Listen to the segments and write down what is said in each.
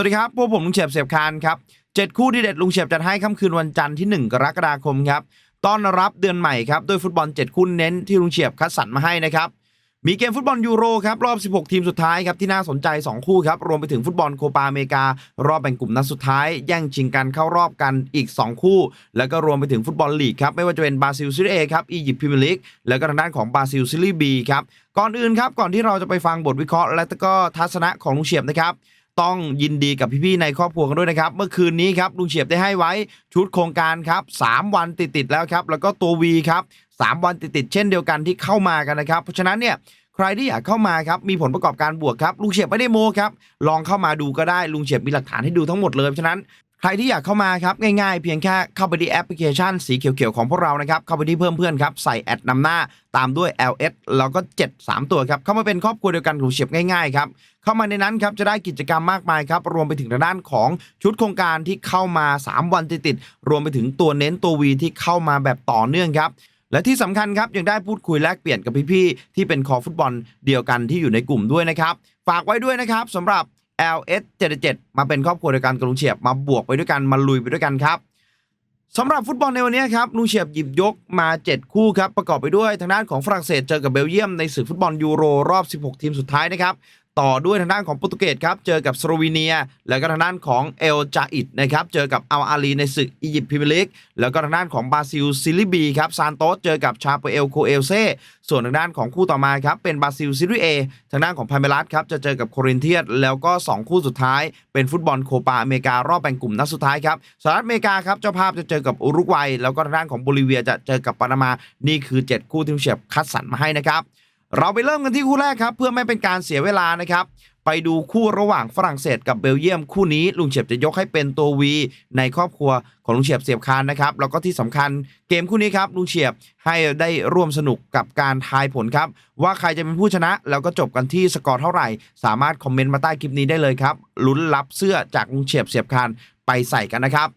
วัสดีครับพวกผมลุงเฉียบเสียบคานครับเจ็ดคู่ที่เด็ดลุงเฉียบจัดให้ค่ำคืนวันจันทร์ที่ 1 กรกฎาคมครับต้อนรับเดือนใหม่ครับด้วยฟุตบอล 7 คู่เน้นที่ลุงเฉียบคัดสรรมาให้นะครับมีเกมฟุตบอลยูโรครับรอบ 16 ทีมสุดท้ายครับที่น่าสนใจ 2 คู่ครับรวมไปถึงฟุตบอลโคปาอเมริการอบแบ่งกลุ่มนัดสุดท้าย แย่งชิงกันเข้ารอบกันอีก 2 คู่ แล้วก็รวมไปถึงฟุตบอลลีกครับไม่ว่าจะเป็นบราซิลซีรีส์เอครับอียิปต์พรีเมียร์ลีกแล้วก็ทางด้านของบราซิลซีรีส์บีครับก่อนอื่นครับก่อนที่เราจะไปฟังบทวิเคราะห์ และก็ทัศนะของลุงเฉียบนะครับ ต้องยินดีกับพี่ๆในครอบครัวกันด้วยนะครับ เมื่อคืนนี้ครับลุงเฉียบได้ให้ไว้ชุดโครงการครับ3วันติดๆแล้วครับ แล้วก็ตัว V ครับ3วันติดๆเช่นเดียวกันที่เข้ามากันนะครับ เพราะฉะนั้นเนี่ยใครที่อยากเข้ามาครับมีผลประกอบการบวกครับลุงเฉียบไม่ได้โมครับลองเข้ามาดูก็ได้ลุงเฉียบมีหลักฐานให้ดูทั้งหมดเลยเพราะฉะนั้น ใครที่อยากเข้ามาครับง่ายๆเพียงแค่เข้าไปที่แอปพลิเคชันสีเขียวๆของพวกเรานะครับเข้าไปที่เพิ่มเพื่อนครับใส่แอดนำหน้าตามด้วย LS แล้วก็ 7 3 ตัวครับเข้ามาเป็นครอบครัวเดียวกันของเฉียบง่ายๆครับเข้ามาในนั้นครับจะได้กิจกรรมมากมายครับรวมไปถึงด้านของชุดโครงการที่เข้ามา 3 วันติดๆรวมไปถึงตัวเน้นตัววีที่เข้ามาแบบต่อเนื่องครับและที่สำคัญครับยังได้พูดคุยแลกเปลี่ยนกับพี่ๆที่เป็นคอฟุตบอลเดียวกันที่อยู่ในกลุ่มด้วยนะครับฝากไว้ด้วยนะครับสำหรับ LS 77มาเป็นครอบครัวเดียวกันกับลุงเฉียบมาบวกไปด้วยกันมาลุยไปด้วยกันครับสำหรับฟุตบอลในวันนี้ครับลุงเฉียบหยิบยกมา 7 คู่ครับประกอบไปด้วยทางด้านของฝรั่งเศสเจอกับเบลเยียมในศึกฟุตบอลยูโรรอบ 16 ทีมสุดท้ายนะครับ ต่อด้วยทางด้านของโปรตุเกสครับ เจอกับสโลวีเนีย แล้วก็ทางด้านของเอลจาอิดนะครับ เจอกับอัลอาลีในศึกอียิปต์พรีเมียร์ลีก แล้วก็ทางด้านของบราซิลซิลิบีครับ ซานโตสเจอกับชาเปเอลโคเอลเซ ส่วนทางด้านของคู่ต่อมาครับ เป็นบราซิลซิลีเอ ทางด้านของพาเมลัสครับ จะเจอกับโครินเทียส แล้วก็ 2 คู่สุดท้าย เป็นฟุตบอลโคปาอเมริการอบแบ่งกลุ่มนัดสุดท้ายครับ สหรัฐอเมริกาครับ เจ้าภาพจะเจอกับอุรุกวัย แล้วก็ทางด้านของโบลิเวียจะเจอกับปานามา นี่คือ 7 คู่ที่เฉียบคัดสรรมาให้นะครับ เราไปเริ่มกันที่คู่แรกครับ เพื่อไม่เป็นการเสียเวลานะครับ ไปดูคู่ระหว่างฝรั่งเศสกับเบลเยียมคู่นี้ลุงเฉียบจะยกให้เป็นตัววีในครอบครัวของลุงเฉียบเสียบคานนะครับ แล้วก็ที่สำคัญเกมคู่นี้ครับลุงเฉียบให้ได้ร่วมสนุกกับการทายผลครับ ว่าใครจะเป็นผู้ชนะ แล้วก็จบกันที่สกอร์เท่าไหร่ สามารถคอมเมนต์มาใต้คลิปนี้ได้เลยครับลุ้นรับเสื้อจากลุงเฉียบเสียบคานไปใส่กันนะครับ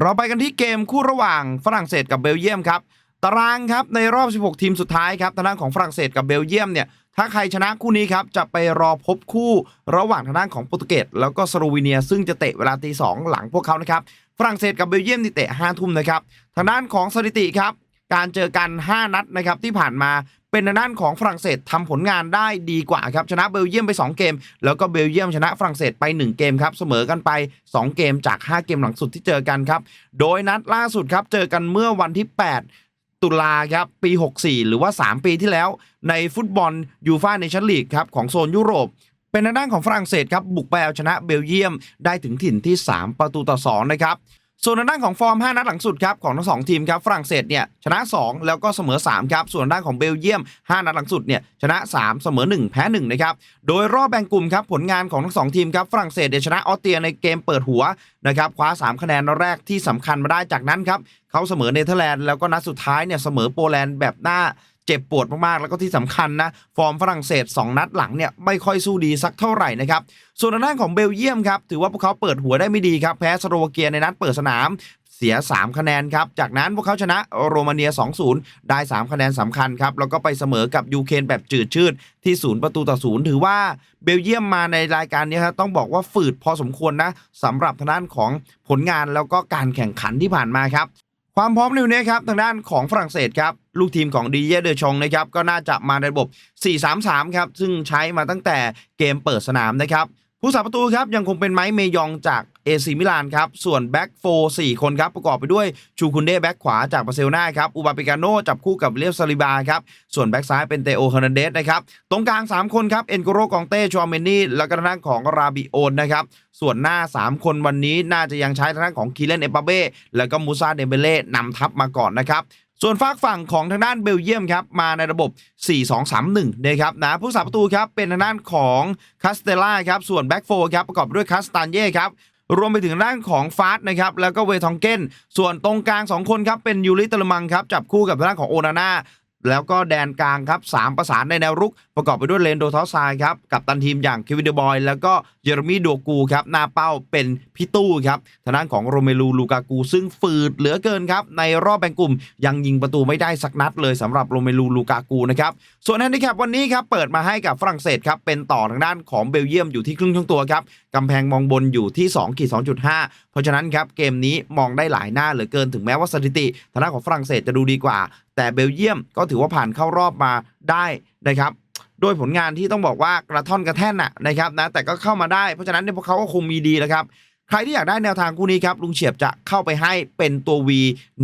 เราไปกันที่เกมคู่ระหว่างฝรั่งเศสกับเบลเยียมครับ ตารางครับในรอบ 16 ทีมสุดท้ายครับทางด้านของฝรั่งเศสกับเบลเยียมเนี่ยถ้าใครชนะคู่นี้ครับจะไปรอพบคู่ระหว่างทางด้านของโปรตุเกสแล้วก็สโลวีเนีย ซึ่งจะเตะเวลาตีสองหลังพวกเขานะครับฝรั่งเศสกับเบลเยียมนี่เตะ5ทุ่มนะครับทางด้านของสถิติครับการเจอกัน 5 นัดนะครับที่ผ่านมาเป็นทางด้านของฝรั่งเศสทำผลงานได้ดีกว่าครับชนะเบลเยียมไป 2 เกม แล้วก็เบลเยียมชนะฝรั่งเศสไป 1 เกมครับเสมอกันไป 2 เกมจาก 5 เกมหลังสุดที่เจอกันครับโดยนัดล่าสุดครับเจอกันเมื่อวันที่ 8 ตุลาครับปี 64 หรือว่า 3 ปีที่แล้ว ในฟุตบอลยูฟ่าในชั้นลีกครับของโซนยุโรปเป็นทางด้านของฝรั่งเศสครับบุกไปเอาชนะเบลเยียมได้ถึงถิ่นที่ 3 ประตูต่อ2นะครับ ส่วนด้านของฟอร์ม 5 นัดหลังสุดครับของทั้งสองทีมครับฝรั่งเศสเนี่ยชนะ 2 แล้วก็เสมอ 3 ครับ ส่วนด้านของเบลเยียม 5 นัดหลังสุดเนี่ยชนะ 3 เสมอ 1 แพ้ 1 นะครับ โดยรอบแบ่งกลุ่มครับผลงานของทั้งสองทีมครับฝรั่งเศสเนี่ยชนะออสเตรียในเกมเปิดหัวนะครับคว้า 3 คะแนนแรกที่สำคัญมาได้จากนั้นครับเขาเสมอเนเธอร์แลนด์แล้วก็นัดสุดท้ายเนี่ยเสมอโปแลนด์แบบหน้า เจ็บปวดมากๆ แล้วก็ที่สำคัญนะ ฟอร์มฝรั่งเศส 2 นัดหลังเนี่ยไม่ค่อยสู้ดีสักเท่าไหร่นะครับ ส่วนทางด้านของเบลเยียมครับ ถือว่าพวกเขาเปิดหัวได้ไม่ดีครับ แพ้สโลวาเกียในนัดเปิดสนามเสีย 3 คะแนนครับ จากนั้นพวกเขาชนะโรมาเนีย 2-0 ได้ 3 คะแนนสำคัญครับ แล้วก็ไปเสมอกับยูเครนแบบจืดชืดที่0ประตูต่อ0ถือว่าเบลเยียมมาในรายการนี้ครับต้องบอกว่าฝืดพอสมควรนะสำหรับทางด้านของผลงานแล้วก็การแข่งขันที่ผ่านมาครับ ความพร้อมในวันนี้ครับทางด้านของฝรั่งเศสครับลูกทีมของดีเยเดอชงนะครับก็น่าจะมาในระบบ 4-3-3 ครับ ซึ่งใช้มาตั้งแต่เกมเปิดสนามนะครับผู้สาประตูครับยังคงเป็นไมค์เมยองจาก เอซีมิลานครับ ส่วนแบ็กโฟสี่คนครับ ประกอบไปด้วยชูคุนเดแบ็กขวาจากบาร์เซโลนาครับ อูบาปิกาโนจับคู่กับเลียสซาลิบาครับ ส่วนแบ็กซ้ายเป็นเตโอเฮอร์นันเดสนะครับ ตรงกลาง 3 คนครับ เอ็นโกโรกองเต้ชอเมนี่ แล้วก็ทางด้านของราบิโอนนะครับ ส่วนหน้า 3 คนวันนี้น่าจะยังใช้ทางด้านของคีเลนเอปาเบ้แล้วก็มูซาเดเบเล่นำทัพมาก่อนนะครับส่วนฝากฝั่งของทางด้านเบลเยียมครับมาในระบบ 4-2-3-1นะครับนะผู้สาประตูครับเป็นทางด้านของคาสเตล่าครับส่วนแบ็กโฟครับประกอบด้วยคาสตานเย่ครับ รวมไปถึงร่างของฟาสนะครับแล้วก็เวทองเก้น ส่วนตรงกลาง 2 คนครับเป็นยูริตะลมังครับจับคู่กับร่างของโอนาน่า แล้วก็แดนกลางครับสามประสานในแนวรุก ประกอบไปด้วยเลนโดทอสซายครับกับตันทีมอย่างเควินเดบอย แล้วก็เยเรมีโดกูครับหน้าเป้าเป็นพี่ตู้ครับทางด้านของโรเมลูลูกากูซึ่งฝืดเหลือเกินครับในรอบแบ่งกลุ่มยังยิงประตูไม่ได้สักนัดเลยสำหรับโรเมลูลูกากูนะครับส่วนแฮนดิแคปวันนี้ครับเปิดมาให้กับฝรั่งเศสครับเป็นต่อทางด้านของเบลเยียมอยู่ที่ครึ่งช่วงตัวครับกำแพงมองบนอยู่ที่2ขีด2.5 เพราะฉะนั้นครับเกมนี้มองได้หลายหน้าเหลือเกินถึงแม้ว่าสถิติทางด้านของฝรั่งเศสจะดูดีกว่า แต่เบลเยียมก็ถือว่าผ่านเข้ารอบมาได้นะครับโดยผลงานที่ต้องบอกว่ากระท่อนกระแท่นน่ะนะครับนะแต่ก็เข้ามาได้เพราะฉะนั้นเนี่ยพวกเขาก็คงมีดีแล้วครับใครที่อยากได้แนวทางคู่นี้ครับลุงเฉียบจะเข้าไปให้เป็นตัว V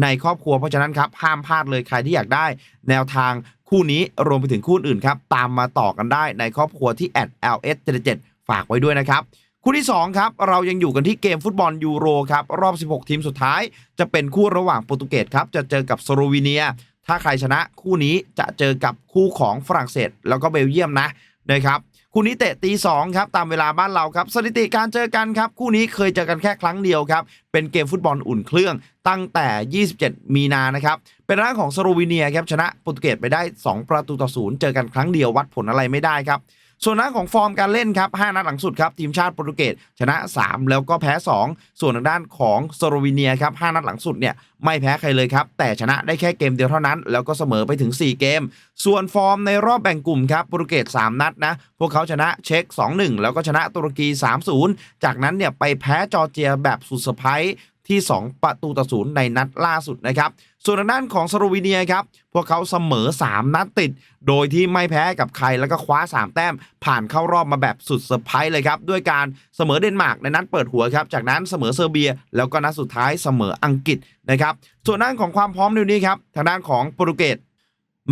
ในครอบครัวเพราะฉะนั้นครับห้ามพลาดเลยใครที่อยากได้แนวทางคู่นี้รวมไปถึงคู่อื่นครับตามมาต่อกันได้ในครอบครัวที่ @ls 77ฝากไว้ด้วยนะครับคู่ที่2ครับเรายังอยู่กันที่เกมฟุตบอลยูโรครับรอบ 16 ทีมสุดท้าย จะเป็นคู่ระหว่างโปรตุเกสครับจะเจอกับสโลวีเนีย ถ้าใครชนะคู่นี้จะเจอกับคู่ของฝรั่งเศส แล้วก็เบลเยียมนะนะครับคู่นี้เตะตี2ครับตามเวลาบ้านเราครับสถิติการเจอกันครับคู่นี้เคยเจอกันแค่ครั้งเดียวครับเป็นเกมฟุตบอลอุ่นเครื่องตั้งแต่ 27 มีนานะครับเป็นร่างของสโลวีเนียครับชนะโปรตุเกสไปได้ 2 ประตูต่อศูนย์เจอกันครั้งเดียววัดผลอะไรไม่ได้ครับ ส่วนด้าของฟอร์มการเล่นครับ 5 นัดหลังสุดครับ ทีมชาติโปรตุเกสชนะ 3 แล้วก็แพ้ 2 ส่วนทางด้านของสโลวีเนียครับ 5 นัดหลังสุดเนี่ยไม่แพ้ใครเลยครับ แต่ชนะได้แค่เกมเดียวเท่านั้น แล้วก็เสมอไปถึง 4 เกม ส่วนฟอร์มในรอบแบ่งกลุ่มครับโปรตุเกส3นัดนะพวกเขาชนะเช็ก2-1 แล้วก็ชนะตุรกี 3-0 จากนั้นเนี่ยไปแพ้จอร์เจียแบบสุดเซอร์ไพรส์ ที่ 2 ประตูต่อศูนย์ในนัดล่าสุดนะครับ ส่วนทางด้านของสโลวีเนียครับ พวกเขาเสมอ 3 นัดติด โดยที่ไม่แพ้กับใครแล้วก็คว้า 3 แต้ม ผ่านเข้ารอบมาแบบสุดเซอร์ไพรส์เลยครับ ด้วยการเสมอเดนมาร์กในนัดเปิดหัวครับ จากนั้นเสมอเซอร์เบีย แล้วก็นัดสุดท้ายเสมออังกฤษนะครับ ส่วนด้านของความพร้อมในนี้ครับ ทางด้านของโปรตุเกส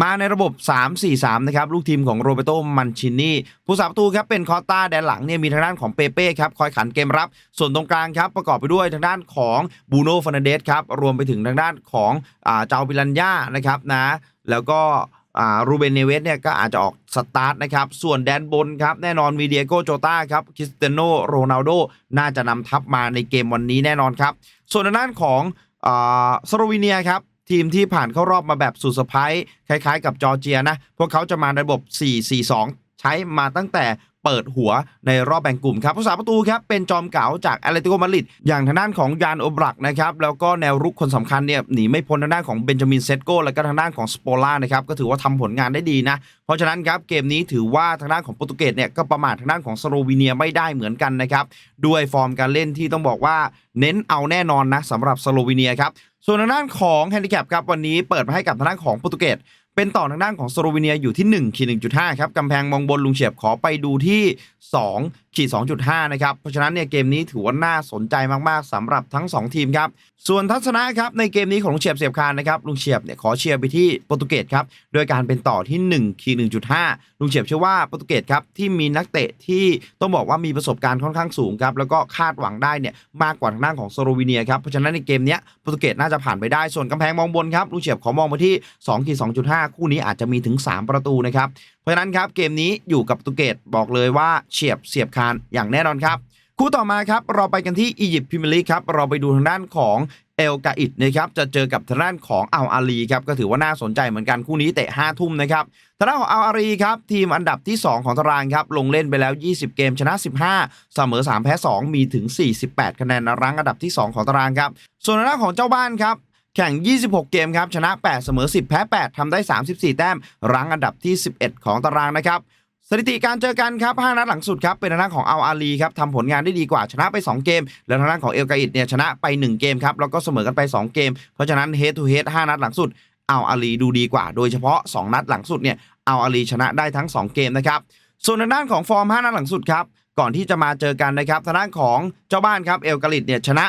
มาในระบบ 3-4-3 นะครับ ลูกทีมของโรเบโตมันชินีผู้สาประตูครับเป็นคอสตาแดนหลังเนี่ยมีทางด้านของเปเป้ครับ คอยขันเกมรับ ส่วนตรงกลางครับ ประกอบไปด้วยทางด้านของบูโน่ฟานาเดสครับ รวมไปถึงทางด้านของอ่าเจ้าปิลันยานะครับนะ แล้วก็อ่ารูเบนเนเวสเนี่ยก็อาจจะออกสตาร์ทนะครับ ส่วนแดนบนครับ แน่นอนมีเดียโกโจตาครับคริสเตโนโรนัลโดน่าจะนำทัพมาในเกมวันนี้แน่นอนครับ ส่วนทางด้านของอ่าสโลวีเนียครับ ทีมที่ผ่านเข้ารอบมาแบบสุดเซอร์ไพรส์คล้ายๆ กับจอร์เจียนะ พวกเขาจะมาในระบบ 4-4-2 ใช้มาตั้งแต่ เปิดหัวในรอบแบ่งกลุ่มครับผู้สาประตูครับเป็นจอมเก๋าจากแอตเลติโกมาดริดอย่างทางด้านของยานโอบรักนะครับแล้วก็แนวรุกคนสำคัญเนี่ยหนีไม่พ้นทางด้านของเบนจามินเซตโกแล้วก็ทางด้านของสโปล่านะครับก็ถือว่าทำผลงานได้ดีนะ เพราะฉะนั้นครับเกมนี้ถือว่าทางด้านของโปรตุเกสเนี่ยก็ประมาททางด้านของสโลวีเนียไม่ได้เหมือนกันนะครับด้วยฟอร์มการเล่นที่ต้องบอกว่าเน้นเอาแน่นอนนะสำหรับสโลวีเนียครับส่วนทางด้านของแฮนดิแคปครับวันนี้เปิดมาให้กับทางด้านของโปรตุเกส เป็นต่อทางด้านของสโลวีเนียอยู่ที่1ขีด1.5 ครับกำแพงมองบนลุงเฉียบขอไปดูที่ 2 ขีด2.5 นะครับ เพราะฉะนั้นเนี่ยเกมนี้ถือว่าน่าสนใจมากๆสำหรับทั้ง 2 ทีมครับ ส่วนทัศนะครับในเกมนี้ของลุงเฉียบเสียบคานนะครับลุงเฉียบเนี่ยขอเชียร์ไปที่โปรตุเกสครับโดยการเป็นต่อที่1ขีด1.5 ลุงเฉียบเชื่อว่าโปรตุเกสครับที่มีนักเตะที่ต้องบอกว่ามีประสบการณ์ค่อนข้างสูงครับแล้วก็คาดหวังได้เนี่ยมากกว่าทางด้านของสโลวีเนียครับเพราะฉะนั้นในเกมนี้โปรตุเกสน่าจะผ่านไปได้ส่วนกำแพงมองบนครับลุงเฉียบขอมองมาที่2ขีด2.5 คู่นี้อาจจะมีถึง 3 ประตูนะครับเพราะฉะนั้นครับเกมนี้อยู่กับโปรตุเกสบอกเลยว่าเฉียบเสียบคานอย่างแน่นอนครับ คู่ต่อมาครับเราไปกันที่อียิปต์พรีเมียร์ลีครับเราไปดูทางด้านของเอลกาอิดนะครับจะเจอกับทางด้านของอัลอาลีครับก็ถือว่าน่าสนใจเหมือนกันคู่นี้เตะ5ทุ่มนะครับทางด้านของอัลอาลีครับทีมอันดับที่ 2 ของตารางครับลงเล่นไปแล้ว 20 เกมชนะ 15 เสมอ 3 แพ้ 2 มีถึง 48 คะแนนรั้งอันดับที่ 2 ของตารางครับส่วนทางด้านของเจ้าบ้านครับแข่ง 26 เกมครับชนะ 8 เสมอ 10 แพ้ 8 ทำได้ 34 แต้มรั้งอันดับที่ 11 ของตารางนะครับ สถิติการเจอกันครับ5นัดหลังสุดครับเป็นทางด้านของอัลอาลีครับทำผลงานได้ดีกว่าชนะไป 2 เกม แล้วทางด้านของเอลกาอิดเนี่ยชนะไป 1 เกมครับแล้วก็เสมอกันไป 2 เกม เพราะฉะนั้น head to head 5นัดหลังสุดอัลอาลีดูดีกว่า โดยเฉพาะ 2 นัดหลังสุดเนี่ยอัลอาลีชนะได้ทั้ง 2 เกมนะครับส่วนทางด้านของฟอร์ม5นัดหลังสุดครับก่อนที่จะมาเจอกันนะครับทางด้านของเจ้าบ้านครับเอลกาลิดเนี่ยชนะ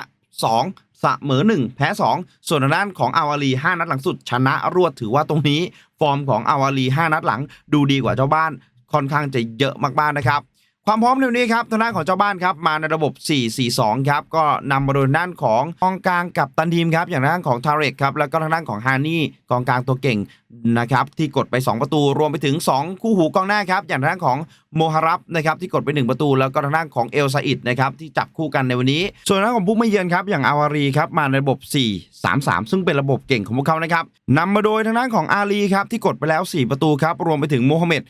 2เสมอ 1 แพ้ 2 ส่วนทางด้านของอาวาลี5นัดหลังสุด ชนะรวดถือว่าตรงนี้ ฟอร์มของอาวาลี5นัดหลัง ดูดีกว่าเจ้าบ้าน ค่อนข้างจะเยอะมากๆนะครับ ความพร้อมในวันนี้ครับทางด้านของเจ้าบ้านครับมาในระบบ 4-4-2 ครับก็นำมาโดยด้านของกองกลางกับตันทีมครับอย่างด้านของทาเรกครับแล้วก็ทางด้านของฮานี่กองกลางตัวเก่งนะครับที่กดไป 2 ประตูรวมไปถึง 2 คู่หูกองหน้าครับอย่างด้านของโมฮารับนะครับที่กดไป 1 ประตู แล้วก็ทางด้านของเอลซาอิดนะครับที่จับคู่กันในวันนี้ ส่วนทางของผู้ไม่เยือนครับอย่างอาวารีครับมาในระบบ 4 3 3 ซึ่งเป็นระบบเก่งของพวกเขานะครับนำมาโดยทางด้านของอาลีครับที่กดไปแล้ว 4 ประตูครับรวมไปถึงโมฮัมเหม็ด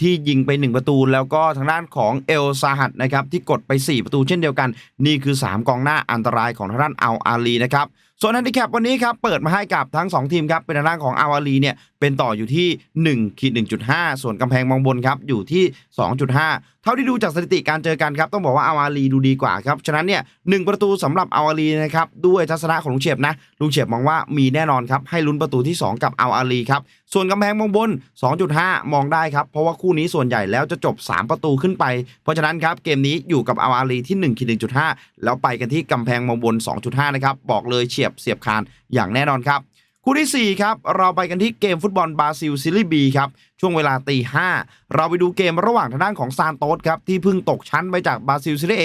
ที่ยิงไป 1 ประตู แล้วก็ทางด้านของเอลซาฮัดนะครับที่กดไป 4 ประตูเช่นเดียวกัน นี่คือ 3 กองหน้าอันตรายของทางด้านอัลอาลีนะครับ ส่วนแฮนดิแคปวันนี้ครับเปิดมาให้กับทั้ง 2 ทีมครับเป็นทางด้านของอาวารีเนี่ยเป็นต่ออยู่ที่1ขีด1.5 ส่วนกำแพงมองบนครับอยู่ที่ 2.5 เท่าที่ดูจากสถิติการเจอกันครับต้องบอกว่าอาวารีดูดีกว่าครับฉะนั้นเนี่ยหประตูสำหรับอาวารีนะครับด้วยทัศนะของลุงเฉียบนะลุงเฉียบมองว่ามีแน่นอนครับให้ลุ้นประตูที่ 2 กับอาวารีครับ ส่วนกำแพงมองบน 2.5 มองได้ครับ เพราะว่าคู่นี้ส่วนใหญ่แล้วจะจบ 3 ประตูขึ้นไป เพราะฉะนั้นครับเกมนี้อยู่กับอัลอาลีที่1ขีด1.5 แล้วไปกันที่กำแพงมองบน 2.5 นะครับ บอกเลยเฉียบเสียบคานอย่างแน่นอนครับคู่ที่ 4 ครับ เราไปกันที่เกมฟุตบอลบราซิลซิลิบีครับ ช่วงเวลาตีห้าเราไปดูเกมระหว่างทางด้านของซานโตสครับ ที่เพิ่งตกชั้นไปจากบราซิลซิลิเอ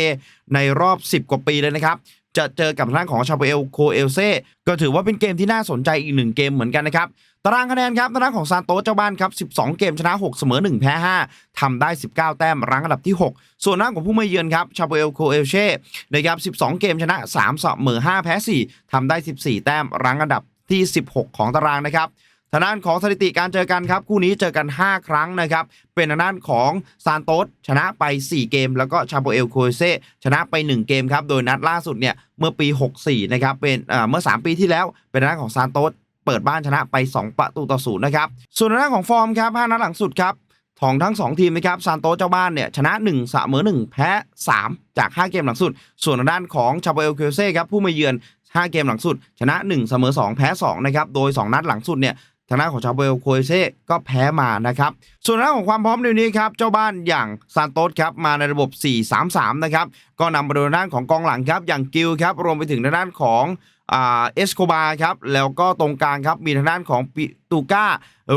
ในรอบ 10 กว่าปีเลยนะครับ จะเจอกับทางด้านของชาเปเอลโคเอลเซ่ก็ถือว่าเป็นเกมที่น่าสนใจอีกหนึ่งเกมเหมือนกันนะครับ ตารางคะแนนครับทางด้านของซานโตสเจ้าบ้านครับ 12 เกมชนะ 6 เสมอ 1 แพ้ 5 ทำได้ 19 แต้มรั้งอันดับที่ 6 ส่วนหน้าของผู้มาเยือนครับชาเปเอลโคเอลเช่นะครับ 12 เกมชนะ 3 เสมอ 5 แพ้ 4 ทำได้ 14 แต้มรั้งอันดับที่ 16 ของตารางนะครับทางด้านของสถิติการเจอกันครับ คู่นี้เจอกัน 5 ครั้งนะครับ เป็นทางด้านของซานโตสชนะไป 4 เกม แล้วก็ชาโปเอลโคเซชนะไป 1 เกมครับ โดยนัดล่าสุดเนี่ยเมื่อปี 64 นะครับเป็นเอ่อเมื่อ 3 ปีที่แล้วเป็นทางด้านของซานโตส เปิดบ้านชนะไป 2 ประตูต่อศูนย์นะครับ ส่วนทางด้านของฟอร์มครับ5นัดหลังสุดครับของทั้ง 2 ทีมนะครับซานโตเจ้าบ้านเนี่ยชนะ1เสมอ1แพ้ 3 จาก 5 เกมหลังสุด ส่วนด้านของชาโปเอลโคเซ่ครับผู้มาเยือน 5 เกมหลังสุด ชนะ1เสมอ2แพ้2นะครับโดย 2 นัดหลังสุดเนี่ยทางด้านของชาเบลโคเซ่ก็แพ้มานะครับ ส่วนด้านของความพร้อมในนนี้ครับ เจ้าบ้านอย่างซานโตสครับมาในระบบ 4-3-3 นะครับ ก็นำมาโดยด้านของกองหลังครับอย่างกิลครับรวมไปถึงทางด้านของ อ่าเอสโคบาครับ แล้วก็ตรงกลางครับมีทางด้านของปิตูก้า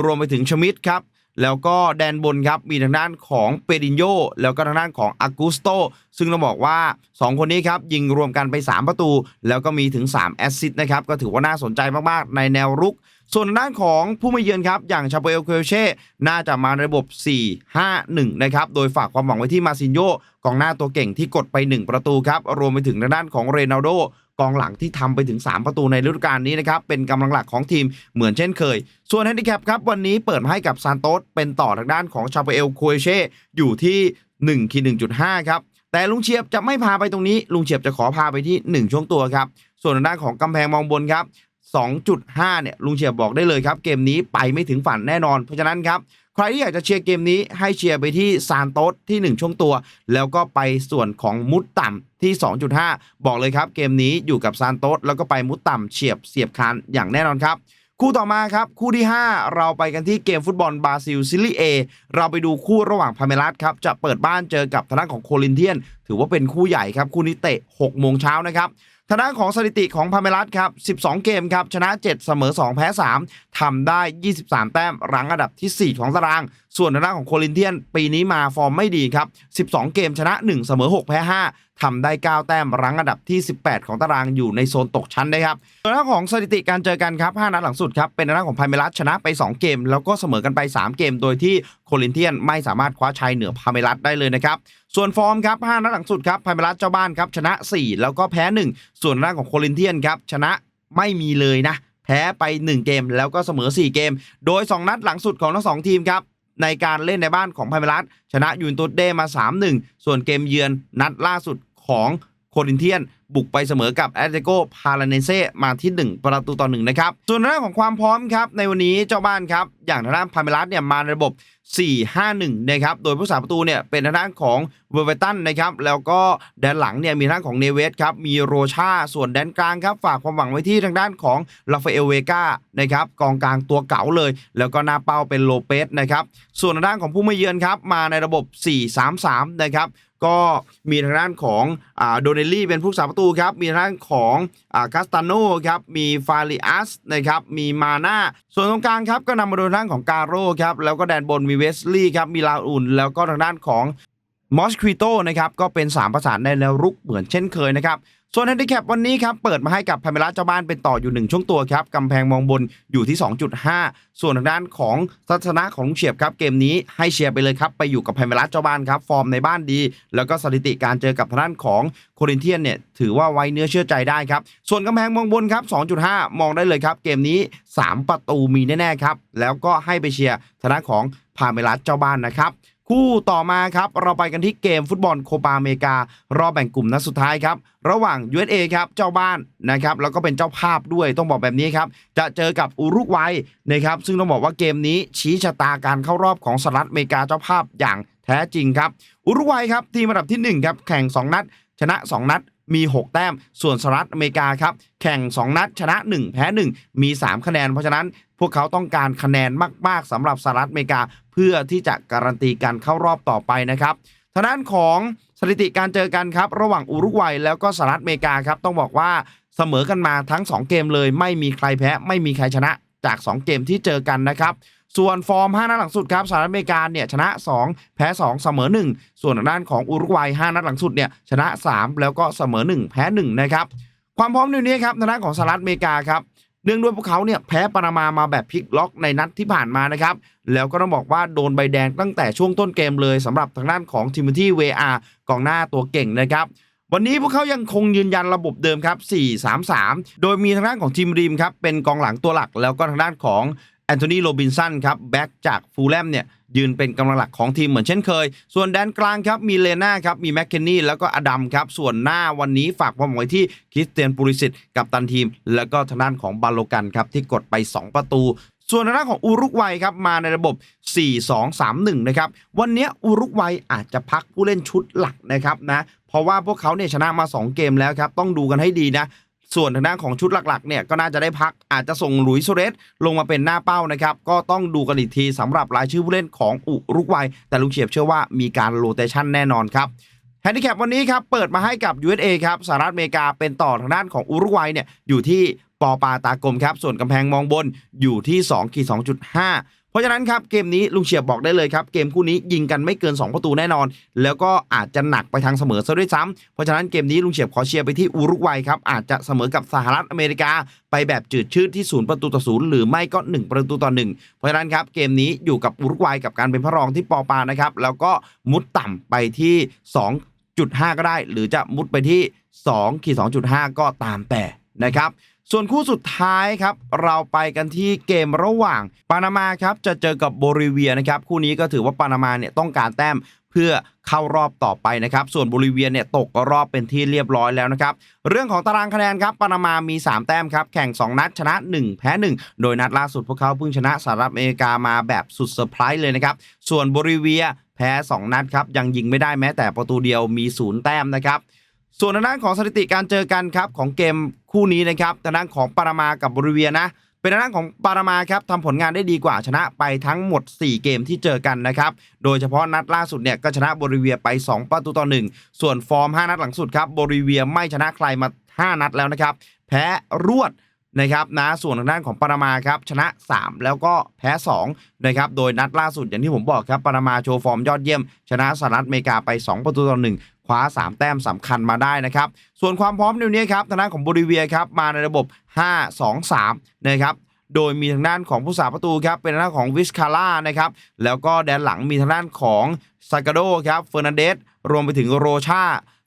รวมไปถึงชมิดครับ แล้วก็แดนบนครับมีทางด้านของเปดินโยแล้วก็ทางด้านของอากูสโตซึ่งเราบอกว่า 2 คนนี้ครับ ยิงรวมกันไป 3 ประตู แล้วก็มีถึง 3 แอสซิสต์นะครับ ก็ถือว่าน่าสนใจมาก ๆ ในแนวรุก ส่วนด้านของผู้มาเยือนครับ อย่างชาเปลเคลเช่ น่าจะมาในระบบ 4-5-1 นะครับ โดยฝากความหวังไว้ที่มาซินโยกองหน้าตัวเก่งที่กดไป 1 ประตูครับ รวมไปถึงทางด้านของเรนัลโด กองหลังที่ทำไปถึง 3 ประตูในฤดูกาลนี้นะครับ เป็นกำลังหลักของทีมเหมือนเช่นเคย ส่วนแฮนดิแคปครับวันนี้เปิดมาให้กับซานโตสเป็นต่อทางด้านของชาเปเอลโคเช่อยู่ที่1คี1.5 ครับแต่ลุงเชียบจะไม่พาไปตรงนี้ ลุงเชียบจะขอพาไปที่ 1 ช่วงตัวครับ ส่วนทางด้านของกำแพงมองบนครับ 2.5 เนี่ยลุงเชียบบอกได้เลยครับ เกมนี้ไปไม่ถึงฝันแน่นอน เพราะฉะนั้นครับ ใครที่อยากจะเชียร์เกมนี้ให้เชียร์ไปที่ซานโตสที่ 1 ช่วงตัว แล้วก็ไปส่วนของมุดต่ำที่ 2.5 บอกเลยครับ เกมนี้อยู่กับซานโตสแล้วก็ไปมุดต่ำเฉียบเสียบคานอย่างแน่นอนครับคู่ต่อมาครับ คู่ที่ 5 เราไปกันที่เกมฟุตบอลบราซิลซิลีเอเราไปดูคู่ระหว่างพาเมลัสครับ จะเปิดบ้านเจอกับทางด้านของโคลินเทียน ถือว่าเป็นคู่ใหญ่ครับ คู่นี้เตะ6โมงเช้านะครับ ทางด้านของสถิติของพาเมลัสครับ 12 เกมครับ ชนะ 7 เสมอ 2 แพ้ 3ทำได้ 23 แต้ม รั้งอันดับที่ 4 ของตารางส่วนทางด้านของโคลินเทียนปีนี้มาฟอร์มไม่ดีครับ 12 เกมชนะ 1 เสมอ 6 แพ้ 5ทำได้ 9 แต้มรั้งอันดับที่ 18 ของตารางอยู่ในโซนตกชั้นนะครับส่วนด้านของสถิติการเจอกันครับ 5 นัดหลังสุดครับ เป็นทางด้านของพาเมลัสชนะไป 2 เกม แล้วก็เสมอกันไป 3 เกม โดยที่โคลินเทียนไม่สามารถคว้าชัยเหนือพาเมลัสได้เลยนะครับส่วนฟอร์มครับ5นัดหลังสุดครับพาเมลัสเจ้าบ้านครับชนะ 4 แล้วก็แพ้ 1 ส่วนทางด้านของโคลินเทียนครับชนะไม่มีเลยนะแพ้ไป 1 เกมแล้วก็เสมอ 4 เกม โดย 2 นัดหลังสุดของทั้งสองทีมครับ ในการเล่นในบ้านของพาเมลัสชนะยูนตุสเดมา 3-1 ส่วนเกมเยือนนัดล่าสุดของโคดินเทียน บุกไปเสมอกับแอตเลโกพาราเนเซมาที่ 1 ประตูต่อ1นะครับ ส่วนเรื่องของความพร้อมครับ ในวันนี้เจ้าบ้านครับ อย่างทางด้านพาเมลัสเนี่ยมาในระบบ 4-5-1 นะครับ โดยผู้สาประตูเนี่ยเป็นทางด้านของเวอร์เวตันนะครับ แล้วก็แดนหลังเนี่ยมีทางด้านของเนเวสครับ มีโรชา ส่วนแดนกลางครับ ฝากความหวังไว้ที่ทางด้านของลาฟาเอลเวกานะครับ กองกลางตัวเก๋าเลย แล้วก็หน้าเป้าเป็นโลเปสนะครับ ส่วนทางด้านของผู้มาเยือนครับ มาในระบบ 4-3-3 นะครับ ก็มีทางด้านของโดเนลลี่เป็นผู้สาประตูครับ มีทางด้านของคาสตาโนครับ มีฟาริอัสนะครับ มีมาน่า ส่วนตรงกลางครับก็นำมาโดยทางด้านของกาโร่ครับ แล้วก็แดนบนมีเวสลีย์ครับ มีลาอุ่น แล้วก็ทางด้านของ มอสคริโตนะครับก็เป็น 3 ประสานในแนวรุกเหมือนเช่นเคยนะครับ ส่วนแฮนดิแคปวันนี้ครับ เปิดมาให้กับพาเมล่าเจ้าบ้านเป็นต่ออยู่ 1 ช่วงตัวครับกำแพงมองบนอยู่ที่ 2.5 ส่วนทางด้านของทัศนะของลุงเฉียบครับ เกมนี้ให้เชียร์ไปเลยครับ ไปอยู่กับพาเมล่าเจ้าบ้านครับ ฟอร์มในบ้านดี แล้วก็สถิติการเจอกับทางด้านของโครินเทียนเนี่ยถือว่าไว้เนื้อเชื่อใจได้ครับส่วนกำแพงมองบนครับ 2.5 มองได้เลยครับ เกมนี้ 3 ประตูมีแน่ๆครับแล้วก็ให้ไปเชียร์ทางด้านของพาเมล่าเจ้าบ้านนะครับ คู่ต่อมาครับ เราไปกันที่เกมฟุตบอลโคปาอเมริการอบแบ่งกลุ่มนัดสุดท้ายครับ ระหว่าง USA ครับ เจ้าบ้านนะครับ แล้วก็เป็นเจ้าภาพด้วยต้องบอกแบบนี้ครับ จะเจอกับอุรุกวัยนะครับ ซึ่งต้องบอกว่าเกมนี้ชี้ชะตาการเข้ารอบของสหรัฐอเมริกาเจ้าภาพอย่างแท้จริงครับ อุรุกวัยครับทีมอันดับที่1ครับแข่ง 2 นัด ชนะ 2 นัด มี 6 แต้ม ส่วนสหรัฐอเมริกาครับ แข่ง 2 นัด ชนะ 1 แพ้ 1 มี 3 คะแนน เพราะฉะนั้นพวกเขาต้องการคะแนนมาก ๆสำหรับสหรัฐอเมริกา เพื่อที่จะการันตีการเข้ารอบต่อไปนะครับทางด้านของสถิติการเจอกันครับ ระหว่างอุรุกวัยแล้วก็สหรัฐอเมริกาครับต้องบอกว่าเสมอกันมาทั้ง 2 เกมเลย ไม่มีใครแพ้ ไม่มีใครชนะ จาก 2 เกมที่เจอกันนะครับส่วนฟอร์ม 5 นัดหลังสุดครับสหรัฐอเมริกาเนี่ยชนะ 2 แพ้ 2 เสมอ 1 ส่วนทางด้านของอุรุกวัย 5 นัดหลังสุดเนี่ยชนะ 3 แล้วก็เสมอ 1 แพ้ 1 นะครับ ความพร้อมในนี้ครับทางด้านของสหรัฐอเมริกาครับเนื่องด้วยพวกเขาเนี่ยแพ้ปานามามาแบบพลิกล็อกในนัดที่ผ่านมานะครับ แล้วก็ต้องบอกว่าโดนใบแดงตั้งแต่ช่วงต้นเกมเลยสำหรับทางด้านของทิม o ธีเวอากองหน้าตัวเก่งนะครับ วันนี้พวกเขายังคงยืนยันระบบเดิมครับ 4-3-3 โดยมีทางด้านของทีมรีมครับ เป็นกองหลังตัวหลัก แล้วก็ทางด้านของแอนโทนีโรบินสันครับแบ็กจากฟูลแลมเนี่ยยืนเป็นกำลังหลักของทีมเหมือนเช่นเคย ส่วนแดนกลางครับมีเลน่าครับมีแมคเคนนี่แล้วก็อดัมครับ ส่วนหน้าวันนี้ฝากความหวังไว้ที่คริสเตียนปูริสิตกับตันทีม แล้วก็ทางด้านของบาโลกันครับที่กดไป 2 ประตูส่วนทางด้านของอุรุกวัยครับมาในระบบ 4-2-3-1 นะครับ วันนี้อุรุกวัยอาจจะพักผู้เล่นชุดหลักนะครับนะ เพราะว่าพวกเขาเนี่ยชนะมา 2 เกมแล้วครับ ต้องดูกันให้ดีนะ ส่วนทางด้านของชุดหลักๆเนี่ยก็น่าจะได้พักอาจจะส่งหลุยส์โซเรสลงมาเป็นหน้าเป้านะครับ ก็ต้องดูกันอีกทีสำหรับรายชื่อผู้เล่นของอุรุกวัย แต่ลุงเฉียบเชื่อว่ามีการโรเตชันแน่นอนครับแฮนดิแคปวันนี้ครับเปิดมาให้กับ USA ครับสหรัฐอเมริกาเป็นต่อทางด้านของอุรุกวัยเนี่ยอยู่ที่ปอปาตากลมครับ ส่วนกำแพงมองบนอยู่ที่2ขีด2.5 เพราะฉะนั้นครับเกมนี้ลุงเฉียบบอกได้เลยครับเกมคู่นี้ยิงกันไม่เกิน 2 ประตูแน่นอน แล้วก็อาจจะหนักไปทางเสมอซะด้วยซ้ำเพราะฉะนั้นเกมนี้ลุงเฉียบขอเชียร์ไปที่อุรุกวัยครับอาจจะเสมอกับสหรัฐอเมริกา ไปแบบจืดชืดที่ศูนย์ประตูต่อศูนย์หรือไม่ก็ 1 ประตูต่อหนึ่งเพราะฉะนั้นครับเกมนี้อยู่กับอุรุกวัยกับการเป็นพระรองที่ปอปานะครับแล้วก็มุดต่ำไปที่ 2.5 ก็ได้ หรือจะมุดไปที่2ขีด2.5 ก็ตามแต่นะครับ ส่วนคู่สุดท้ายครับ เราไปกันที่เกมระหว่างปานามาครับจะเจอกับโบลิเวียนะครับคู่นี้ก็ถือว่าปานามาเนี่ยต้องการแต้มเพื่อเข้ารอบต่อไปนะครับ ส่วนโบลิเวียเนี่ยตกรอบเป็นที่เรียบร้อยแล้วนะครับ เรื่องของตารางคะแนนครับ ปานามามี 3 แต้มครับ แข่ง 2 นัดชนะ 1 แพ้ 1 โดยนัดล่าสุดพวกเขาเพิ่งชนะสหรัฐอเมริกามาแบบสุดเซอร์ไพรส์เลยนะครับ ส่วนโบลิเวียแพ้ 2 นัดครับ ยังยิงไม่ได้แม้แต่ประตูเดียวมีศูนย์แต้มนะครับ ส่วนทางด้านของสถิติการเจอกันครับของเกมคู่นี้นะครับทางด้านของปานามากับบลิเวียนะ เป็นทางด้านของปานามาครับทำผลงานได้ดีกว่าชนะไปทั้งหมด 4 เกมที่เจอกันนะครับ โดยเฉพาะนัดล่าสุดเนี่ยก็ชนะบลิเวียไป 2 ประตูต่อ 1 ส่วนฟอร์ม 5 นัดหลังสุดครับบลิเวียไม่ชนะใครมา 5 นัดแล้วนะครับ แพ้รวดนะครับนะส่วนทางด้านของปานามาครับชนะ 3 แล้วก็แพ้2นะครับโดยนัดล่าสุดอย่างที่ผมบอกครับปานามาโชว์ฟอร์มยอดเยี่ยม ชนะสหรัฐอเมริกาไป 2 ประตูต่อ1 คว้า 3 แต้มสำคัญมาได้นะครับ ส่วนความพร้อมในวันนี้ครับทางด้านของบริเวียครับมาในระบบ 5-2-3 นะครับโดยมีทางด้านของผู้สาประตูครับเป็นทางด้านของวิสคาร่านะครับแล้วก็แดนหลังมีทางด้านของซากาโดครับเฟอร์นันเดสรวมไปถึงโรชา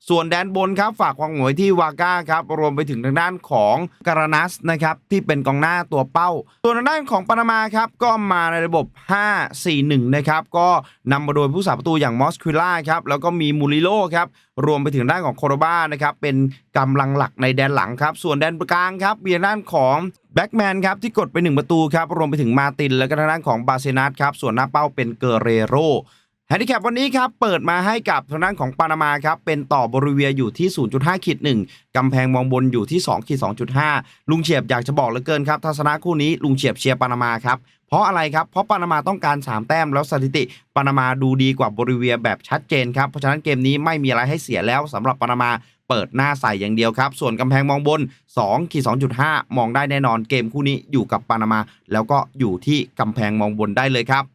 ส่วนแดนบนครับฝากความหวังไว้ที่วาก้าครับรวมไปถึงทางด้านของการานัสนะครับที่เป็นกองหน้าตัวเป้า ส่วนทางด้านของปานามาครับก็มาในระบบ 5-4-1 นะครับก็นำมาโดยผู้สาประตูอย่างมอสคิล่าครับแล้วก็มีมูริโลครับรวมไปถึงด้านของโคโรบ้านะครับเป็นกำลังหลักในแดนหลังครับส่วนแดนกลางครับมีทางด้านของแบ็กแมนครับที่กดไป 1 ประตูครับรวมไปถึงมาติน แล้วก็ทางด้านของบาเซนัสครับส่วนหน้าเป้าเป็นเกเรโร แฮนดิแคปวันนี้ครับ เปิดมาให้กับทางด้านของปานามาครับ เป็นต่อบริเวียอยู่ที่ 0.5ขีด1กำแพงมองบนอยู่ที่2ขีด2.5 ลุงเฉียบอยากจะบอกเหลือเกินครับ ทัศนะคู่นี้ลุงเฉียบเชียร์ปานามาครับ เพราะอะไรครับ เพราะปานามาต้องการ 3 แต้มแล้วสถิติปานามาดูดีกว่าบริเวียแบบชัดเจนครับ เพราะฉะนั้นเกมนี้ไม่มีอะไรให้เสียแล้วสำหรับปานามาเปิดหน้าใส่อย่างเดียวครับ ส่วนกำแพงมองบน2ขีด2.5 มองได้แน่นอนเกมคู่นี้อยู่กับปานามา แล้วก็อยู่ที่กำแพงมองบนได้เลยครับ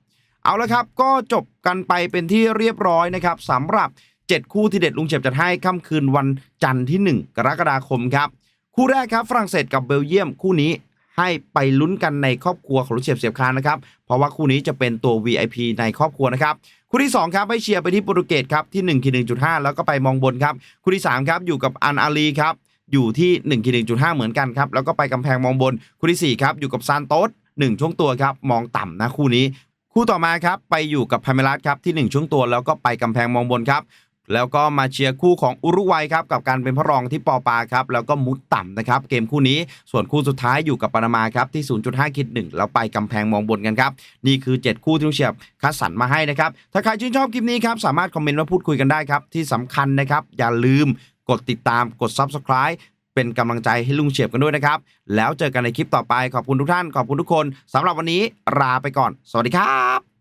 เอาละครับก็จบกันไปเป็นที่เรียบร้อยนะครับสำหรับ 7 คู่ที่เด็ดลุงเฉียบจัดให้ค่ำคืนวันจันทร์ที่ 1 กรกฎาคมครับ คู่แรกครับฝรั่งเศสกับเบลเยียมคู่นี้ให้ไปลุ้นกันในครอบครัวของลุงเฉียบเสียบคานนะครับเพราะว่าคู่นี้จะเป็นตัว VIP ในครอบครัวนะครับคู่ที่ 2 ครับให้เชียร์ไปที่โปรตุเกสครับที่1คี1.5 แล้วก็ไปมองบนครับคู่ที่ 3 ครับอยู่กับอันอาลีครับอยู่ที่1คี1.5 เหมือนกันครับแล้วก็ไปกำแพงมองบนคู่ที่4ครับอยู่กับซานโตส1ช่วงตัวครับมองต่ำนะคู่นี้ คู่ต่อมาครับไปอยู่กับพาเมลัสครับที่ 1ช่วงตัวแล้วก็ไปกำแพงมองบนครับแล้วก็มาเชียร์คู่ของอุรุกวัยครับกับการเป็นพระรองที่ปอปาครับแล้วก็มุดต่ำนะครับเกมคู่นี้ส่วนคู่สุดท้ายอยู่กับปานามาครับที่ 0.5คิด1แล้วไปกำแพงมองบนกันครับนี่คือ 7 คู่ที่ลุงเฉียบคัดสรรมาให้นะครับถ้าใครชื่นชอบคลิปนี้ครับสามารถคอมเมนต์มาพูดคุยกันได้ครับที่สำคัญนะครับอย่าลืมกดติดตามกด Subscribe เป็นกำลังใจให้ลุงเฉียบกันด้วยนะครับ แล้วเจอกันในคลิปต่อไปขอบคุณทุกท่านขอบคุณทุกคนสำหรับวันนี้ลาไปก่อน สวัสดีครับ